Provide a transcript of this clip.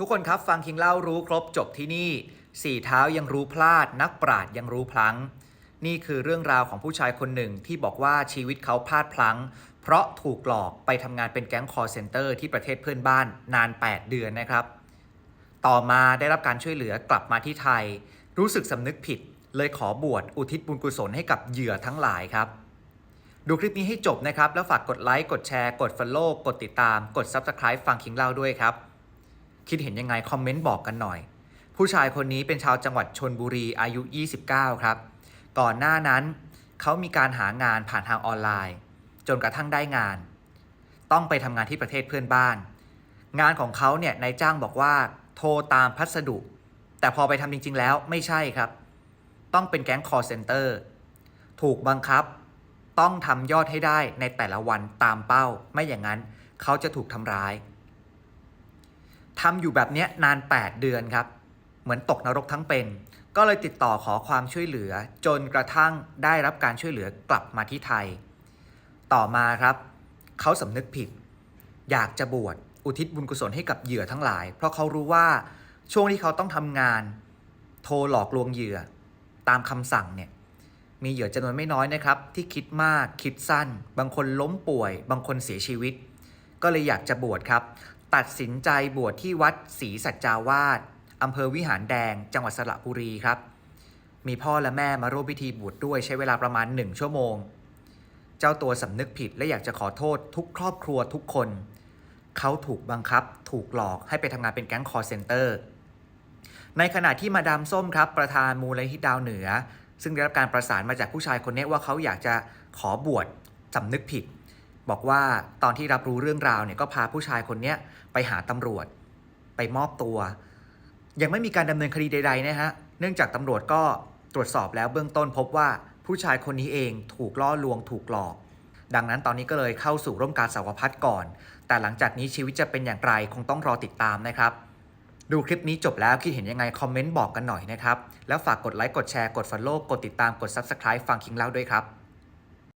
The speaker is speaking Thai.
ทุกคนครับฟังคิงเล่ารู้ครบจบที่นี่สี่เท้ายังรู้พลาด นักปราดยังรู้พลั้ง นี่คือเรื่องราวของผู้ชายคนหนึ่งที่บอกว่าชีวิตเขาพลาดพลั้ง เพราะถูกหลอกไปทำงานเป็นแก๊งคอร์เซนเตอร์ที่ประเทศเพื่อนบ้านนาน 8 เดือนนะครับ ต่อมาได้รับการช่วยเหลือกลับมาที่ไทย รู้สึกสำนึกผิด เลยขอบวชอุทิศบุญกุศลให้กับเหยื่อทั้งหลายครับ ดูคลิปนี้ให้จบนะครับแล้วฝากกดไลค์กดแชร์ กด Follow กดติดตาม กด Subscribe ฟังคิงเล่าด้วยครับ คิดเห็นยังไงคอมเมนต์บอกกันหน่อย ผู้ชายคนนี้เป็นชาวจังหวัดชนบุรีอายุ 29 ครับ ก่อนหน้านั้นเขามีการหางานผ่านทางออนไลน์ จนกระทั่งได้งาน ต้องไปทำงานที่ประเทศเพื่อนบ้าน งานของเขาเนี่ยนายจ้างบอกว่า โทรตามพัสดุ แต่พอไปทำจริง ๆ แล้วไม่ใช่ครับ ต้องเป็นแก๊งคอร์เซนเตอร์ถูกบังคับต้องทำยอดให้ได้ในแต่ละวันตามเป้า ไม่อย่างนั้นเขาจะถูกทำร้าย ทำอยู่แบบนี้นาน 8 เดือนครับ เหมือนตกนรกทั้งเป็น ก็เลยติดต่อขอความช่วยเหลือ จนกระทั่งได้รับการช่วยเหลือกลับมาที่ไทย ต่อมาครับ เขาสำนึกผิด อยากจะบวชอุทิศบุญกุศลให้กับเหยื่อทั้งหลาย เพราะเขารู้ว่าช่วงที่เขาต้องทำงาน โทรหลอกลวงเหยื่อ ตามคำสั่งเนี่ยมีเหยื่อจำนวนไม่น้อยนะครับ ที่คิดมากคิดสั้น บางคนล้มป่วย บางคนเสียชีวิต ก็เลยอยากจะบวชครับ ตัดสินใจบวชที่วัดศรีสัจจาวาสอำเภอวิหารแดง จังหวัดสระบุรีครับ มีพ่อและแม่มาร่วมพิธีบวชดด้วยใช้เวลาประมาณ1ชั่วโมง เจ้าตัวสำนึกผิดและอยากจะขอโทษทุกครอบครัวทุกคน เขาถูกบังคับ ถูกหลอกให้ไปทำงานเป็นแก๊งคอร์เซนเตอร์ ในขณะที่มาดามส้มครับ ประธานมูลนิธิดาวเหนือ ซึ่งได้รับการประสานมาจากผู้ชายคนนี้ว่าเขาอยากจะขอบวชสำนึกผิด บอกว่าตอนที่รับรู้เรื่องราวเนี่ยก็พาผู้ชายคนนี้ไปหาตำรวจ ไปมอบตัว ยังไม่มีการดำเนินคดีใดๆนะฮะเนื่องจากตำรวจก็ตรวจสอบแล้วเบื้องต้นพบว่าผู้ชายคนนี้เองถูกล่อลวงถูกหลอก ดังนั้นตอนนี้ก็เลยเข้าสู่ร่มการสาวพัฒก่อน แต่หลังจากนี้ชีวิตจะเป็นอย่างไรคงต้องรอติดตามนะครับ ดูคลิปนี้จบแล้วคิดเห็นยังไงคอมเมนต์บอกกันหน่อยนะครับ แล้วฝากกดไลค์กดแชร์กด Follow กดติดตามกด Subscribe ฟังคิงเล่าด้วยครับ